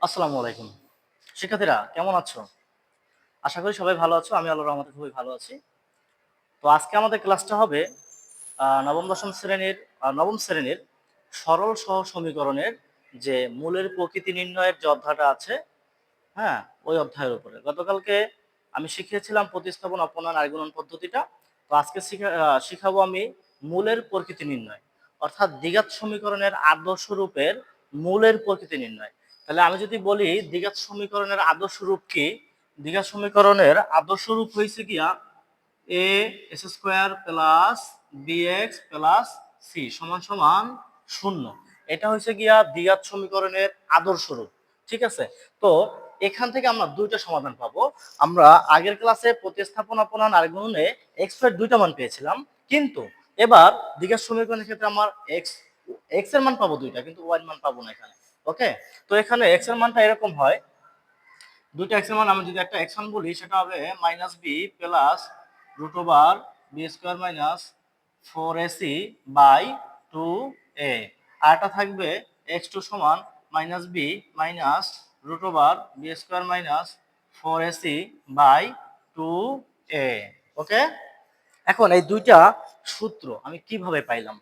আসসালামু আলাইকুম। শিক্ষার্থীরা, কেমন আছো? আশা করি সবাই ভালো আছো, আমি আল্লাহর রহমতে খুবই ভালো আছি। তো আজকে আমাদের ক্লাসটা হবে নবম, দশম শ্রেণির নবম শ্রেণির সরল সহ সমীকরণের যে মূলের প্রকৃতি নির্ণয়ের যে অধ্যায়টা আছে হ্যাঁ ওই অধ্যায়ের উপরে। গতকালকে আমি শিখিয়েছিলাম প্রতিস্থাপন, অপনয়ন আয়গুণন পদ্ধতিটা। তো আজকে শিখা- শিখাবো আমি মূলের প্রকৃতি নির্ণয়, অর্থাৎ দ্বিঘাত সমীকরণের আদর্শ রূপের মূলের প্রকৃতি নির্ণয়। তাহলে আমি যদি বলি দ্বিঘাত সমীকরণের আদর্শ রূপ কি? দ্বিঘাত সমীকরণের আদর্শ রূপ হয়েছে গিয়া a x square plus b x plus c সমান সমান শূন্য। এটা হয়েছে গিয়া দ্বিঘাত সমীকরণের আদর্শ রূপ, ঠিক আছে? তো এখান থেকে আমরা দুইটা সমাধান পাবো। আমরা আগের ক্লাসে প্রতিস্থাপন অপনয়ন আর এক্সের দুইটা মান পেয়েছিলাম, কিন্তু এবার দ্বিঘাত সমীকরণের ক্ষেত্রে আমার এক্স এক্সের মান পাবো দুইটা, কিন্তু ওয়াই মান পাবো না এখানে। ওকে? তো এখানে এক্সের মানটা এরকম হয়। দুইটা এক্সের মান আমি যদি একটা এক্স বলি, সেটা হবে minus b plus root over b square minus four a c by two a আরটা থাকবে এক্স টু সমান minus b minus root over b square minus four a c by two a okay? এখন এই দুইটা সূত্র আমি কীভাবে পাইলাম?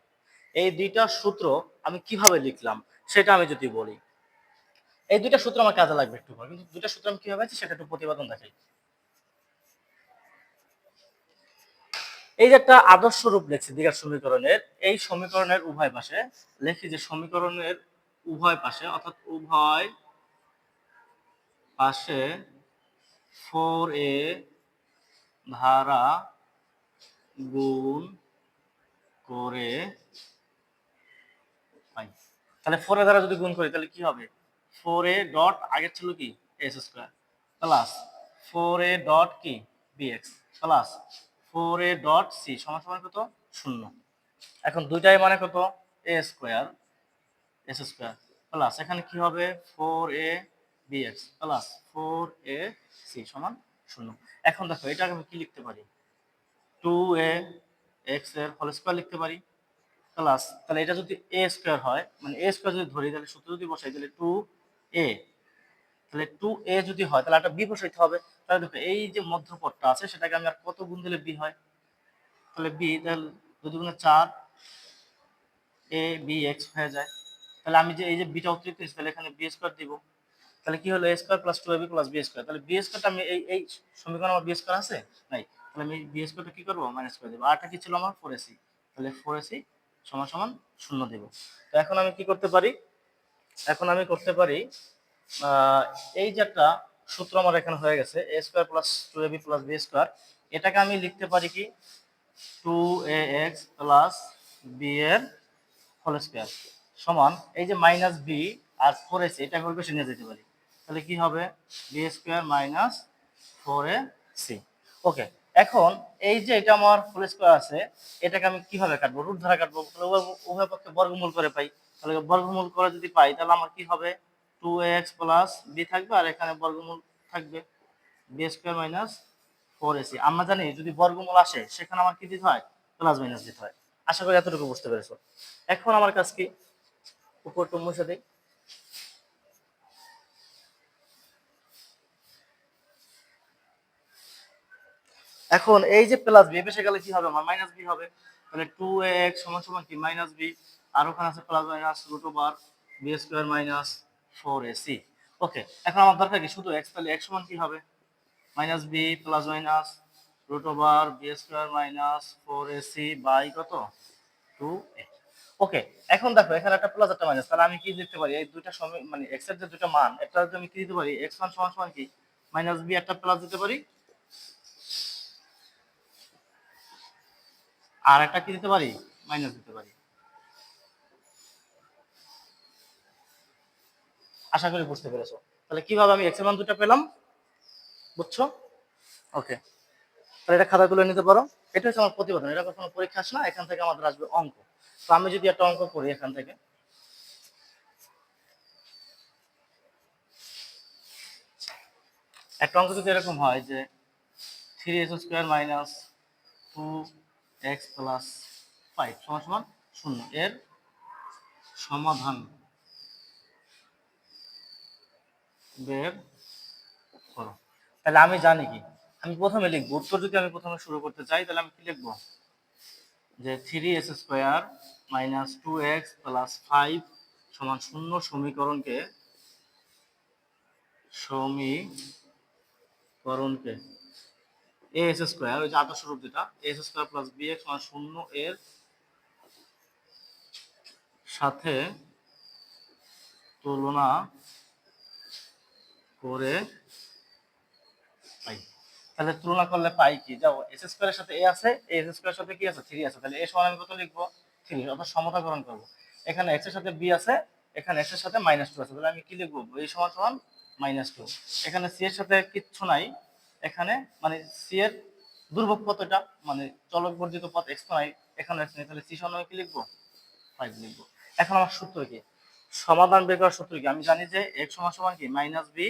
এই দুইটা সূত্র আমি কীভাবে লিখলাম? সেটা আমি যদি বলি, এই দুইটা সূত্র আমার কাজে লাগবে একটু পর, কিন্তু দুইটা সূত্র আমি কীভাবে আছি সেটা একটু প্রতিপাদন দেখাই। এই যে একটা আদর্শ রূপ লিখছি দ্বিঘাত সমীকরণের, এই সমীকরণের উভয় পাশে লিখি যে সমীকরণের উভয় পাশে, অর্থাৎ উভয় পাশে ফোর এ ধারা গুণ করে তাহলে ফোর এ দ্বারা যদি গুণ করি, তাহলে কি হবে? ফোর এ ডট আগের ছিল কি? X square plus four a dot কি? B x plus four a dot c সমান সমান কত? শূন্য। এখন দুইটাই মানে কত? A square x square plus এখানে কি হবে? Four a b x plus four a c সমান শূন্য। এখন দেখো এটা আমি কি লিখতে পারি? টু এ এক্সের হোল স্কোয়ার লিখতে পারি। প্লাস তাহলে এটা যদি এ স্কোয়ার হয় মানে এ স্কোয়ার যদি ধরি, তাহলে সূত্র যদি বসাই, তাহলে টু এ তাহলে টু এ যদি হয়, তাহলে একটা বি বসাইতে হবে। তাহলে দেখো, এই যে মধ্যপদটা আছে, সেটাকে আমি আর কত গুণ দিলে বি হয়? তাহলে বি তাহলে যদি গুণে চার এ বি এক্স হয়ে যায়। তাহলে আমি যে, এই যে বিটা অতিরিক্ত তাহলে এখানে বি স্কোয়ার দিব। তাহলে কি হলো a square plus two a b plus b square তাহলে বি স্কোয়ারটা আমি এই এই সমীকরণ আমার বি স্কোয়ার আছে? নাই। তাহলে আমি বি স্কোয়ারটা কি করব? মাইনাস করে দেবো। আরটা কি ছিল আমার? ফোর এসি তাহলে ফোর এসি সমান সমান শূন্য দেব। তো এখন আমি কি করতে পারি? এখন আমি করতে পারি এই যে একটা সূত্র আমার এখানে হয়ে গেছে a square plus two a b plus b square এটাকে আমি লিখতে পারি কি? Two a x plus b এর হোল স্কোয়ার সমান, এই যে মাইনাস বি আর ফোর এসি এটা করে বেশি নিয়ে যেতে পারি। তাহলে কি হবে? B square minus four a c okay এখন এই যে এটা আমার হোল স্কোয়ার আছে, এটাকে আমি কীভাবে কাটবো? রুট ধারা কাটবো? উভয়- পক্ষে বর্গমূল করে পাই। তাহলে বর্গমূল করে যদি পাই, তাহলে আমার কি হবে? টু এক্স প্লাস বি থাকবে, আর এখানে বর্গমূল থাকবে b square minus four a c আমরা জানি যদি বর্গমূল আসে, সেখানে আমার কি দিতে হয়? প্লাস মাইনাস দিতে হয়। আশা করি এতটুকু বুঝতে পেরেছ। এখন আমার কাছে কি? উপরটা মুছে দিই। এখন এই যে প্লাস বি বেসে গেলে কি হবে? আমার মাইনাস বি হবে। তাহলে টু এক্স সমান সমান কি? মাইনাস বি আর ওখানে আছে plus minus root over b square minus four a c okay এখন আমার দরকার কি? শুধু এক্স তাহলে এক্স সমান কি হবে? Minus b plus minus root over b square minus four a c by কত? টু ওকে এখন দেখো, এখানে একটা প্লাস একটা মাইনাস তাহলে আমি কি লিখতে পারি? এই দুইটা মানে এক্সের যে দুইটা মান যদি আমি কি দিতে পারি? এক্স মান সমান সমান কি? মাইনাস বি একটা প্লাস দিতে পারি। আর একটা কি দিতে পারি? মাইনাস দিতে পারি। আশা করি বুঝতে পেরেছ। তাহলে কীভাবে আমি এক্সের মান দুটো পেলাম? বুঝছ? ওকে তাহলে এটা খাতা তুলে নিতে পারো। এটা হচ্ছে আমার প্রতিবেদন। এটা কোনো পরীক্ষা আসে না, এখান থেকে আমাদের আসবে অঙ্ক। তো আমি যদি একটা অঙ্ক করি এখান থেকে। একটা অঙ্ক যদি এরকম হয় যে three x square minus two x plus five সমান সমান শূন্য। এর সমাধান বের করো। তাহলে আমি জানি কি? আমি প্রথমে লিখব, উত্তর যদি আমি প্রথমে শুরু করতে চাই, তাহলে আমি কি লিখব? যে three x square minus two x plus five সমান শূন্য সমীকরণকে সমীকরণকে এস স্কোয়ার ওই যে আদর্শ রূপ যেটা x square plus b x সমান শূন্য এর সাথে তুলনা করে পাই। তাহলে তুলনা করলে পাই কি? যাও এস স্কোয়ারের সাথে এ আছে এস স্কোয়ারের সাথে কি আছে? থ্রি আছে। তাহলে এ সমান আমি কত লিখব? থ্রি অর্থাৎ সমতাকরণ করব। এখানে এক্সের সাথে বি আছে, এখানে এক্সের সাথে মাইনাস টু আছে। তাহলে আমি কি লিখব? এ সমান সমান মাইনাস টু এখানে সি এর সাথে কিচ্ছু নাই। এখানে মানে সি এর দুর্ভোগ পথ এটা মানে চলক বর্জিত পথ এক্স নয় এখানে নেই তাহলে সি সমান কি লিখব? ফাইভ লিখব। এখন আমার সূত্র কি? সমাধান বের করার সূত্র কি? আমি জানি যে এক্স সমান সমান কি? Minus b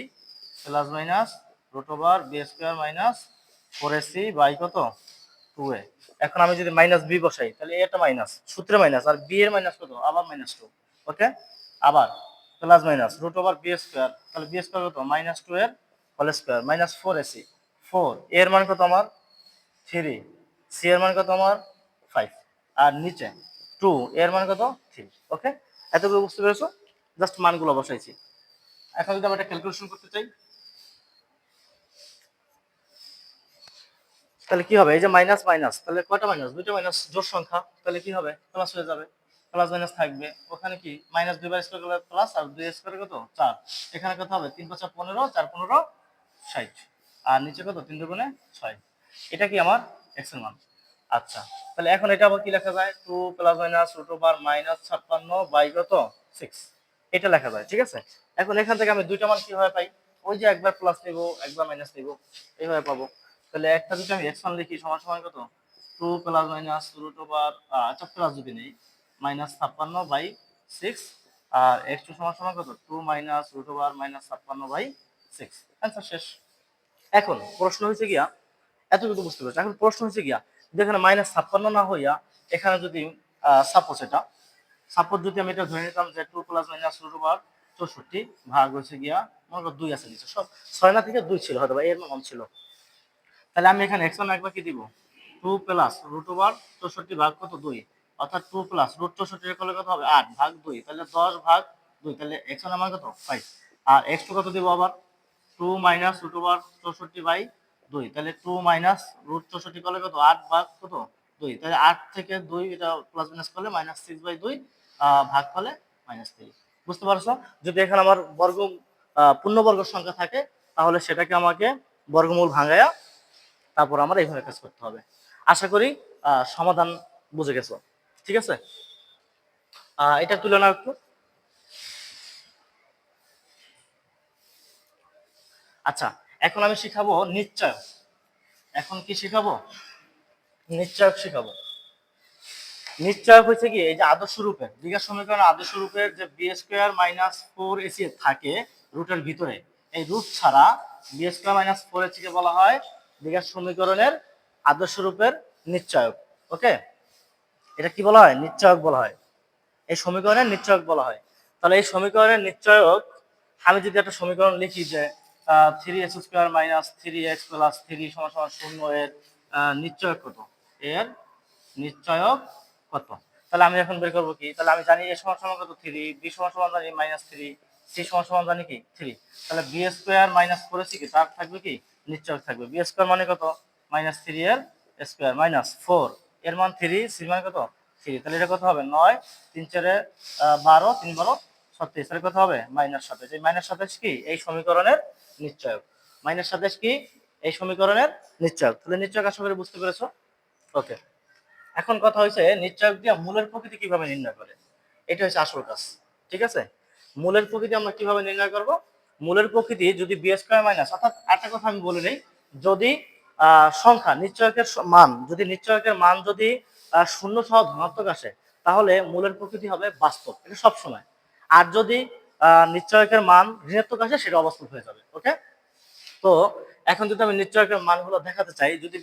plus minus root over b square minus four x by কত? টু এ এখন আমি যদি মাইনাস বি বসাই, তাহলে এটা মাইনাস সূত্রে মাইনাস আর বি এর মাইনাস কত? আবার মাইনাস টু ওকে আবার plus minus root over b square তাহলে বি স্কোয়ার কত? মাইনাস টু এর whole square minus four a c four, এর মান কত আমার? থ্রি, সি এর মান কত আমার? ফাইভ, আর নিচে টু, এর মান কত? Three, okay? এতগুলো বুঝতে পেরেছ? জাস্ট মানগুলো বসাইছি। এখন যদি আমরা একটা ক্যালকুলেশন করতে চাই, তাহলে কি হবে? এই যে মাইনাস মাইনাস তাহলে কয়টা মাইনাস দুইটা মাইনাস জোর সংখ্যা, তাহলে কি হবে? প্লাস হয়ে যাবে। প্লাস মাইনাস থাকবে। ওখানে কি? মাইনাস দুই বার স্কোয়ার করলে প্লাস আর দুই স্কোয়ার কত? চার। এখানে কত হবে? তিন পাঁচ পনেরো, চার, পনেরো, ষাট। আর নিচে কত? তিন দুগুণে ছয়। এটা কি আমার এক্সের মান? আচ্ছা তাহলে এখন এটা আবার কি লেখা যায়? Two plus minus root over minus ছাপ্পান্ন বাই কত? সিক্স এটা লেখা যায়, ঠিক আছে? এখন এখান থেকে আমি দুইটা মান কীভাবে পাই? ওই যে একবার প্লাস নিব, একবার মাইনাস নিব, এইভাবে পাবো। তাহলে একটা যদি আমি এক্স ওয়ান লিখি, সমান সমান কত? Two plus minus root over আচ্ছা প্লাস যদি নেই মাইনাস ছাপ্পান্ন বাই সিক্স আর এক্স টু সমান সমান কত? Two minus root over minus ছাপ্পান্ন বাই সিক্স অ্যান্সার শেষ। এখন প্রশ্ন হয়েছে গিয়া, এতটুকু বুঝতে পেরেছি। এখন প্রশ্ন হয়েছে গিয়া যদি এখানে মাইনাস ছাপ্পান্ন না হইয়া, এখানে যদি সাপোজ এটা সাপোজ যদি আমি এটা ধরে নিতাম যে two plus minus root over চৌষট্টি ভাগ হয়েছে গিয়া, মনে করো দুই আছে নিচে, সব ছয় না থেকে দুই ছিল, হয়তো বা এর মান ছিল। তাহলে আমি এখানে ওয়ান একবার কি দিব? টু প্লাস রুট ওভার চৌষট্টি ভাগ কত? দুই। অর্থাৎ টু প্লাস রুট চৌষট্টি করলে কত হবে? আট ভাগ দুই। তাহলে দশ ভাগ দুই, তাহলে ওয়ান আমার কত? ফাইভ আর এক্স টু কত দিব আবার? টু মাইনাস রুট ওভার চৌষট্টি বাই দুই। তাহলে টু মাইনাস রুট চৌষট্টি করলে কত? আট ভাগ কত? দুই। তাহলে আট থেকে দুই, এটা প্লাস মাইনাস করলে মাইনাস সিক্স বাই দুই ভাগ করলে মাইনাস থ্রি বুঝতে পারছ? যদি এখানে আমার বর্গ পূর্ণবর্গ সংখ্যা থাকে, তাহলে সেটাকে আমাকে বর্গমূল ভাঙায়া তারপর আমার এইভাবে কাজ করতে হবে। আশা করি সমাধান বুঝে গেছো। ঠিক আছে? এটা তুলে নাও একটু। আচ্ছা এখন আমি শিখাবো নিশ্চয় এখন কি শিখাবো? নিশ্চয়ক শিখাবো। নিশ্চয়ক হচ্ছে কি, এই যে আদর্শ রূপে দ্বিঘাত সমীকরণ আদর্শ রূপের যে b square minus four a c থাকে রুটের ভিতরে, এই রুট ছাড়া বি স্কোয়ার মাইনাস ফোর এসিকে বলা হয় দ্বিঘাত সমীকরণের আদর্শ রূপের নিশ্চয়ক ওকে এটা কি বলা হয়? নিশ্চয়ক বলা হয়। এই সমীকরণের নিশ্চয়ক বলা হয়। তাহলে এই সমীকরণের নিশ্চয়ক, আমি যদি একটা সমীকরণ লিখি যে three x square minus three x plus three সমান সমান শূন্য এর আহ, নিশ্চয়ক কত? এর নিশ্চয়ক কত? তাহলে আমি এখন বের করব কি? তাহলে আমি জানি এ সমান সমান কত? থ্রি বি সমান সমান জানি মাইনাস থ্রি সি সমান সমান জানি কি? থ্রি তাহলে বি স্কোয়ার মাইনাস ফোর কি? তার থাকবে কি? নিশ্চয়ক থাকবে। বি স্কোয়ার মানে কত? মাইনাস থ্রি এর স্কোয়ার মাইনাস ফোর এর মান থ্রি সির মানে কত? থ্রি তাহলে এটা কত হবে? নয়। তিন চারে বারো। তিন বারো ছত্রিশ। তাহলে কত হবে? মাইনাস সাতাশ। এই মাইনাস সাতাশ কি? এই সমীকরণের নিশ্চয়ক। মাইনাস সাতাশ কি? এই সমীকরণের নিশ্চয়ক। তাহলে নিশ্চয়ক আশা করি বুঝতে পেরেছ? ওকে। এখন কথা হয়েছে নিশ্চয়ক দিয়ে মূলের প্রকৃতি কীভাবে নির্ণয় করে? এটা হচ্ছে আসল কাজ। ঠিক আছে? মূলের প্রকৃতি আমরা কীভাবে নির্ণয় করব? মূলের প্রকৃতি যদি বি স্কোয়ার মাইনাস, অর্থাৎ একটা কথা আমি বলে নেই, যদি সংখ্যা নিশ্চয়কের মান, যদি নিশ্চয়কের মান যদি শূন্য সহ ধনাত্মক আসে, তাহলে মূলের প্রকৃতি হবে বাস্তব। এটা সবসময়। আর যদি নিশ্চয়কের মান ঋণাত্মক আসে সেটা অবাস্তব হয়ে যাবে ওকে তো এখন যদি আমি নিশ্চয়কের মানগুলো দেখাতে চাই, যদি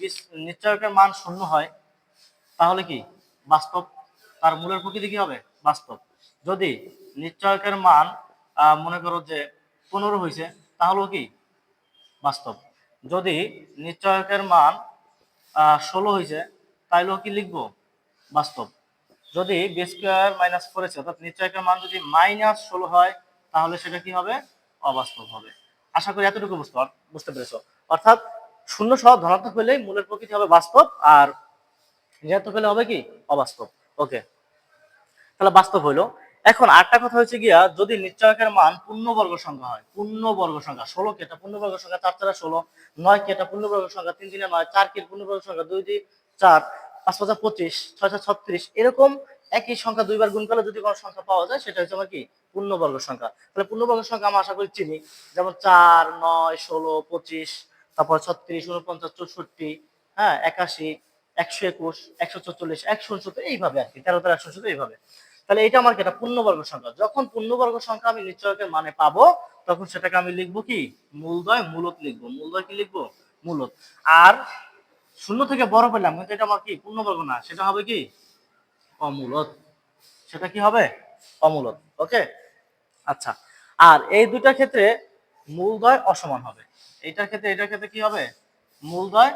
নিশ্চয়কের মান শূন্য হয়, তাহলে কি? বাস্তব? তার মূলের প্রকৃতি কি হবে? বাস্তব। যদি নিশ্চয়কের মান মনে করো যে পনেরো হয়েছে, তাহলেও কি? বাস্তব। যদি নিশ্চয়কের মান ষোলো হয়েছে, তাইলেও কি লিখব? বাস্তব। যদি বি স্কোয়ার মাইনাস ফোর আছে, অর্থাৎ নিশ্চয়কের মান যদি মাইনাস ষোলো হয় তাহলে সেটা কি হবে? অবাস্তব হবে। আশা করি এতটুকু বুঝতে বুঝতে পেরেছ। অর্থাৎ শূন্য সহ ধনাত্মক হলেই মূলের প্রকৃতি হবে বাস্তব আর ঋণাত্মক হলে হবে কি? অবাস্তব। ওকে। তাহলে বাস্তব হইল। এখন আরেকটা কথা হচ্ছে গিয়া, যদি নিশ্চয়কের মান পূর্ণবর্গ সংখ্যা হয়, পূর্ণবর্গ সংখ্যা, ষোলো কে এটা পূর্ণবর্গ সংখ্যা, চার চারা ষোলো, নয় কে এটা পূর্ণবর্গ সংখ্যা, তিন তিনে নয়, চার কে পূর্ণবর্গ সংখ্যা, দুই দুই চার, পাঁচ পাঁচা পঁচিশ, ছয় ছয় ছত্রিশ, এরকম একই সংখ্যা দুইবার গুণ করলে যদি কোনো সংখ্যা পাওয়া যায়, সেটা হচ্ছে আমার কি? পূর্ণবর্গ সংখ্যা। তাহলে পূর্ণবর্গ সংখ্যা আমরা আশা করি চিনি। যেমন চার, নয়, ষোলো, পঁচিশ, তারপর ছত্রিশ উনপঞ্চাশ চৌষট্টি হ্যাঁ একাশি, একশো একুশ, একশো চল্লিশ একশো উনসত্তর, এইভাবে আর কি, তেরো তেরো, একশো উনসত্তর, এইভাবে। তাহলে এটা আমার কি, এটা পূর্ণবর্গ সংখ্যা। যখন পূর্ণবর্গ সংখ্যা আমি নিশ্চয়কের মানে পাবো, তখন সেটাকে আমি লিখব কি? মূলদয় মূলত লিখব। মূলদয় কি লিখব? মূলত আর শূন্য থেকে বড় পেলাম, কিন্তু এটা আমার কি? পূর্ণবর্গ না। সেটা হবে কি? অমূলত। সেটা কি হবে? অমূলত। ওকে আচ্ছা। আর এই দুইটার ক্ষেত্রে মূলদয় অসমান হবে। এইটার ক্ষেত্রে এটার ক্ষেত্রে কি হবে? মূলদয়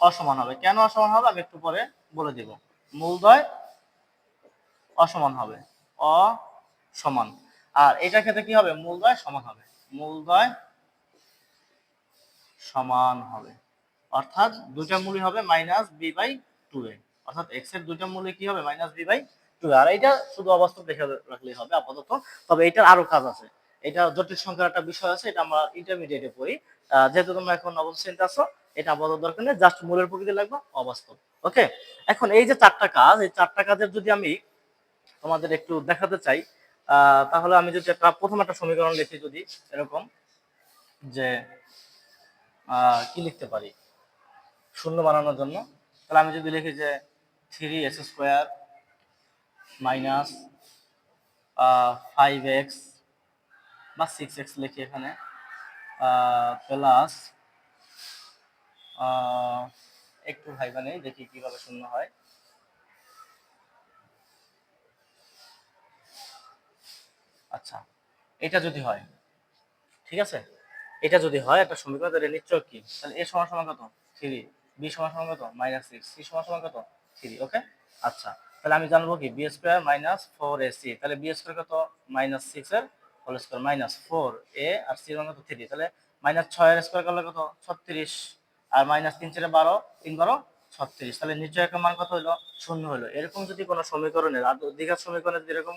অসমান হবে। কেন অসমান হবে? আমি একটু পরে বলে দিব। মূলদয় অসমান হবে। অসমান। আর এটার ক্ষেত্রে কি হবে? মূলদয় সমান হবে। মূলদয় সমান হবে। অর্থাৎ দুইটা মূলই হবে minus B by two A. অর্থাৎ এক্সের দুইটা মূলই কি হবে? মাইনাস বি বাই টু আর এটা শুধু অবাস্তব দেখে রাখলেই হবে আপাতত। তবে এটার আরও কাজ আছে। এটা জটিল সংখ্যার একটা বিষয় আছে, এটা আমরা ইন্টারমিডিয়েটে পড়ি। যেহেতু তোমরা এখন নবম শ্রেণীতে আছো, এটা আপাতত দরকার নেই জাস্ট মূলের প্রকৃতি লাগবে, অবাস্তব। ওকে এখন এই যে চারটা কাজ, এই চারটা কাজের যদি আমি তোমাদের একটু দেখাতে চাই তাহলে আমি যদি একটা প্রথম একটা সমীকরণ লিখি যদি, এরকম যে কি লিখতে পারি? শূন্য বানানোর জন্য। তাহলে আমি যদি লিখি যে three X square minus five X বা সিক্স এক্স লিখি এখানে প্লাস একটু ভাইবা নেই দেখি কীভাবে শূন্য হয়। আচ্ছা এটা যদি হয়, ঠিক আছে? এটা যদি হয়, একটা সমীকরণ, তাহলে নিশ্চয় কি? তাহলে এ সমান সমান কত? থ্রি, বি সমান সমান কত? মাইনাস সিক্স, সি সমান সমান কত? Three, okay? আচ্ছা তাহলে আমি জানব কি, B square minus four A C, তাহলে বি স্কোয়ার কত? মাইনাস সিক্স এর whole square minus four A R C কত? থ্রি, তাহলে মাইনাস ছয় এর স্কোয়ার করলে কত? ছত্রিশ, আর মাইনাস তিন চারে বারো, তিন বারো, ছত্রিশ, তাহলে নিশ্চয় একটা মান কত হলো? শূন্য হলো। এরকম যদি কোনো সমীকরণের, আর দীঘার সমীকরণের যদি এরকম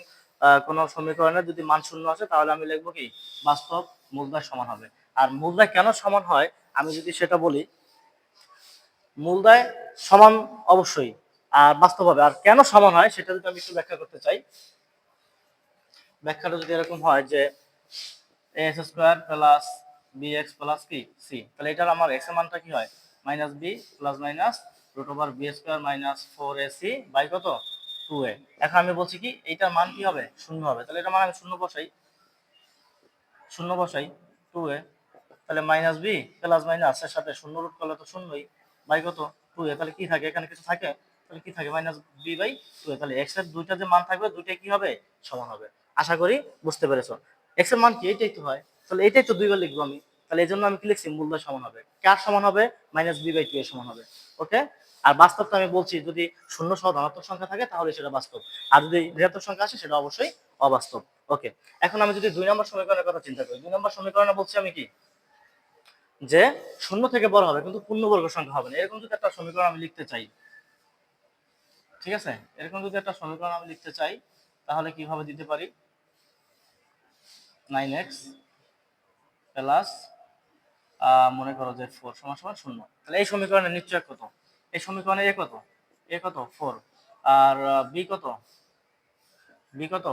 কোনো সমীকরণের যদি মান শূন্য আসে, তাহলে আমি লিখব কি? বাস্তব মূলদয় সমান হবে। আর মূলদয় কেন সমান হয়? আমি যদি সেটা বলি মূলদয় সমান অবশ্যই আর বাস্তব হবে। আর কেন সমান হয় সেটা যদি আমি একটু ব্যাখ্যা করতে চাই, ব্যাখ্যাটা যদি এরকম হয় যে X square plus B X plus কি? সি তাহলে এটার আমার এক্সের মানটা কি হয়? Minus B plus minus root over B square minus four A C by কত? টু এ এখন আমি বলছি কি, এইটার মান কি হবে? শূন্য হবে। তাহলে এটা মান আমি শূন্য বসাই। শূন্য বসাই টু এ তাহলে মাইনাস বি প্লাস মাইনাস এর সাথে শূন্য রুট করলে তো শূন্যই। বাই কত? টু এ তাহলে কি থাকে? এখানে কিছু থাকে? তাহলে কি থাকে মাইনাস বি বাই টু তাহলে এক্সের দুইটা যে মান থাকবে, দুইটাই কি হবে? সমান হবে। আশা করি বুঝতে পেরেছ। এক্সের মান কি? এটাই তো হয়। তাহলে এটাই তো দুইবার লিখব আমি। তাহলে এই জন্য আমি কি লিখছি? মূল্য সমান হবে। কার সমান হবে? মাইনাস বি বাই টু এর সমান হবে। ওকে? আর বাস্তবটা আমি বলছি, যদি শূন্য সহ ধনাত্মক সংখ্যা থাকে, তাহলে সেটা বাস্তব। আর যদি ঋণাত্মক সংখ্যা আসে, সেটা অবশ্যই অবাস্তব। ওকে? এখন আমি যদি দুই নম্বর সমীকরণের কথা চিন্তা করি, দুই নম্বর সমীকরণে বলছি আমি কি? যে শূন্য থেকে বড় হবে, কিন্তু পূর্ণবর্গ সংখ্যা হবে না। এরকম যদি একটা সমীকরণ আমি লিখতে চাই ঠিক আছে? এরকম যদি একটা সমীকরণ আমি লিখতে চাই, তাহলে কীভাবে দিতে পারি? নাইন এক্স প্লাস মনে করো যে ফোর সমান সমান শূন্য। তাহলে এই সমীকরণের নিশ্চয় কত? এই সমীকরণে এ কত? এ কত? ফোর আর বি কত? বি কত?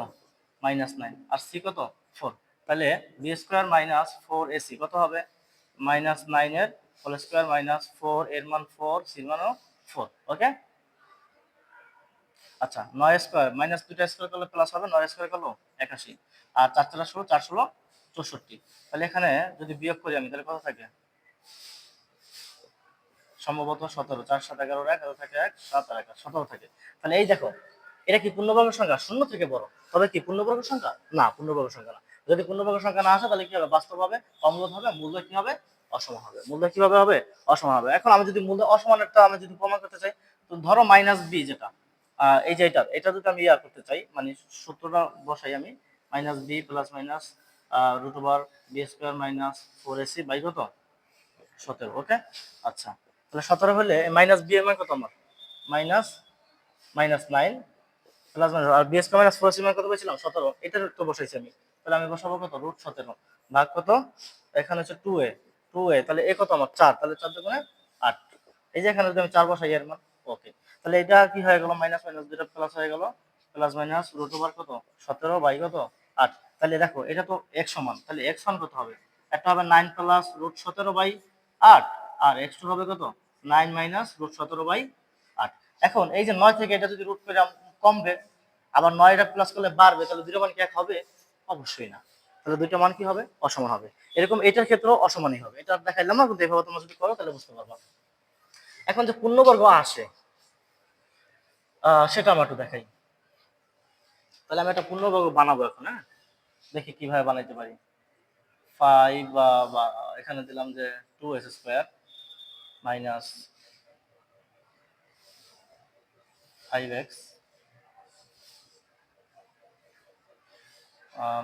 মাইনাস নাইন আর সি কত? ফোর তাহলে B square minus four A C কত হবে? মাইনাস নাইনের হোল স্কোয়ার মাইনাস ফোর এর মান ফোর সির মানও ফোর ওকে আচ্ছা নয় স্কোয়ার মাইনাস দুইটা স্কোয়ার করলে প্লাস হবে, নয় স্কোয়ার করল একাশি। আর চার চার ষোলো চার ষোলো, চৌষট্টি। তাহলে এখানে যদি বিয়োগ করি আমি, তাহলে কত থাকে? সম্ভবত সতেরো, চার সাত এগারো এক এগারো থাকে এক, সাত আর এক সতেরো থাকে। তাহলে এই দেখো, এটা কি পূর্ণবর্গ সংখ্যা? শূন্য থেকে বড়। তবে কি পূর্ণবর্গ সংখ্যা? না, পূর্ণবর্গ সংখ্যা না। যদি পূর্ণবর্গ সংখ্যা না আসে, তাহলে কি হবে? বাস্তব হবে অমূলত হবে, মূল্য কি হবে? অসম হবে। মূল্য কীভাবে হবে? অসমান হবে। এখন আমি যদি মূল্য অসমানেরটা আমি যদি প্রমাণ করতে চাই, তো ধরো মাইনাস বি যেটা এই যে এটা এটা যদি আমি ইয়া করতে চাই মানে সূত্রটা বসাই আমি minus B plus minus root over B square minus four A C by কত? সতেরো ওকে আচ্ছা তাহলে সতেরো হলে মাইনাস বি এর মান কত আমার? Minus minus nine plus minus R B square minus four A C মান কত পেয়েছিলাম সতেরো, এটা তো বসাইছি আমি, তাহলে আমি বসাবো কত? রুট সতেরো, ভাগ কত? এখানে হচ্ছে টু এ টু এ তাহলে এ কত আমার? চার, তাহলে চার দুগুণে আট, এই যে এখানে যদি আমি চার বসাই এর মান ওকে তাহলে এটা কি হয়ে গেল? মাইনাস মাইনাস দুটা প্লাস হয়ে গেল। প্লাস মাইনাস রুট ওভার কত? সতেরো বাই কত? আট। তাহলে দেখো, এটা তো এক সমান। তাহলে এক সমান কত হবে? একটা হবে নাইন প্লাস রুট সতেরো বাই আট। আর এক্স হবে কত? নাইন মাইনাস রুট সতেরো বাই আট। এখন এই যে নয় থেকে এটা যদি রুট করে কমবে, আবার নয়টা প্লাস করলে বাড়বে, তাহলে দুটো মান কি এক হবে? অবশ্যই না। তাহলে দুইটা মান কি হবে? অসমান হবে। এরকম এটার ক্ষেত্রেও অসমানই হবে। এটা দেখাইলাম না, কিন্তু এভাবে তোমরা যদি করো, তাহলে বুঝতে পারবা। এখন যে পূর্ণবর্গ আসে সেটা আমরা একটু দেখাই। তাহলে আমি একটা পূর্ণবর্গ বানাবো এখন হ্যাঁ? দেখি কীভাবে বানাইতে পারি। ফাইভ বা এখানে দিলাম যে two S square minus five X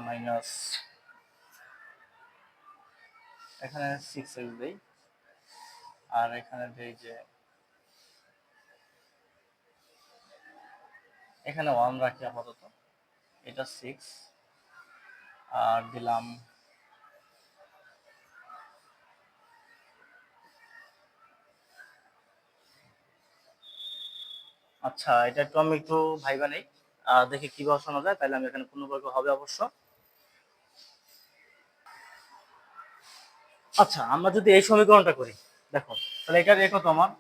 minus এখানে সিক্স এক্স দেই, আর এখানে দেই যে এখানে ওয়ান রাখি আপাতত। এটা সিক্স আর দিলাম আচ্ছা এটা একটু আমি একটু ভাইবা নেই। দেখি কীভাবে শোনা যায়, তাহলে আমি এখানে পূর্ণবর্গ হবে অবশ্য। আচ্ছা আমরা যদি এই সমীকরণটা করি, দেখো, তাহলে এটার এ কত আমার?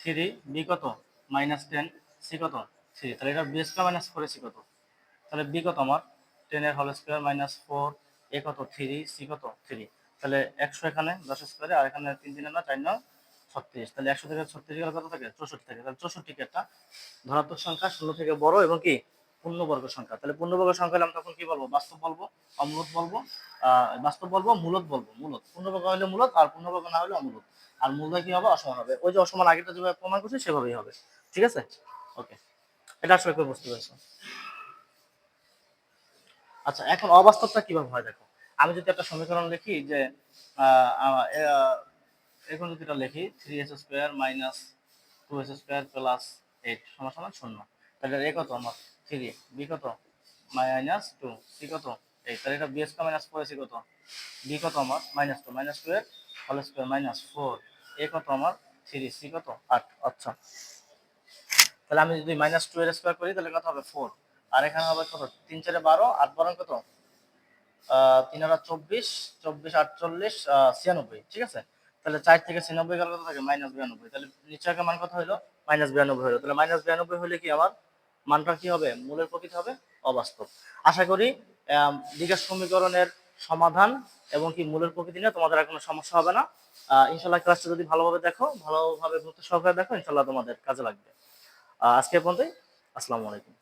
থ্রি বি কত? মাইনাস টেন সি কত? থ্রি তাহলে এটা B square minus four C কত তাহলে বি কত আমার? টেনের whole square minus four A কত? থ্রি সি কত? থ্রি তাহলে একশো এখানে, দশ স্কোয়ারে আর এখানে তিন দিনের না চার, নয়, ছত্রিশ। তাহলে একশো থেকে ছত্রিশ গেলে কত থাকে? চৌষট্টি থাকে। তাহলে চৌষট্টি একটা ধনাত্মক সংখ্যা, শূন্য থেকে বড় এবং কি? পূর্ণবর্গ সংখ্যা। তাহলে পূর্ণবর্গ সংখ্যা হলে আমি তখন কি বলব? বাস্তব বলব অমূলত বলব? বাস্তব বলব, মূলত বলব, মূলত। পূর্ণবর্গ হলে মূলত আর পূর্ণবর্গ না হলে অমূলত। আর মূল্য কি হবে? অসমান হবে। ওই যে অসমান আগেটা যেভাবে প্রমাণ করছি, সেভাবেই হবে। ঠিক আছে? ওকে এটা আসলে কেউ বুঝতে পেরেছ। আচ্ছা এখন অবাস্তবটা কীভাবে হয় দেখো? আমি যদি একটা সমীকরণ লিখি যে এখন যদি এটা লিখি three S square minus two S square plus eight সমান সমান শূন্য। তাহলে এ কত আমার? থ্রি বি কত? মাইনাস টু সি কত? এইট তাহলে এটা B square minus four C কত? বি কত আমার? মাইনাস টু মাইনাস টু এর whole square minus four A কত আমার? থ্রি সি কত? আট। আচ্ছা। তাহলে আমি যদি মাইনাস টু এর স্কোয়ার করি, তাহলে কত হবে? ফোর আর এখানে হবে কত? তিন চারে বারো, আট বারো কত? তিন হাজার চব্বিশ চব্বিশ আটচল্লিশ ছিয়ানব্বই, ঠিক আছে? তাহলে চার থেকে ছিয়ানব্বই গেলে কত থাকে? মাইনাস বিরানব্বই। তাহলে নিচের মান কত হলো মাইনাস বিরানব্বই হলো তাহলে মাইনাস বিরানব্বই হলে কি আমার? মানটা কি হবে? মূলের প্রকৃতি হবে অবাস্তব। আশা করি বিকাশ সমীকরণের সমাধান এবং কি মূলের প্রকৃতি নিয়ে তোমাদের আর কোনো সমস্যা হবে না। ইনশাল্লাহ ক্লাসটা যদি ভালোভাবে দেখো, ভালোভাবে গুরুত্ব সহকারে দেখো ইনশাল্লাহ তোমাদের কাজে লাগবে। আজকে পর্যন্তই। আসসালামু আলাইকুম।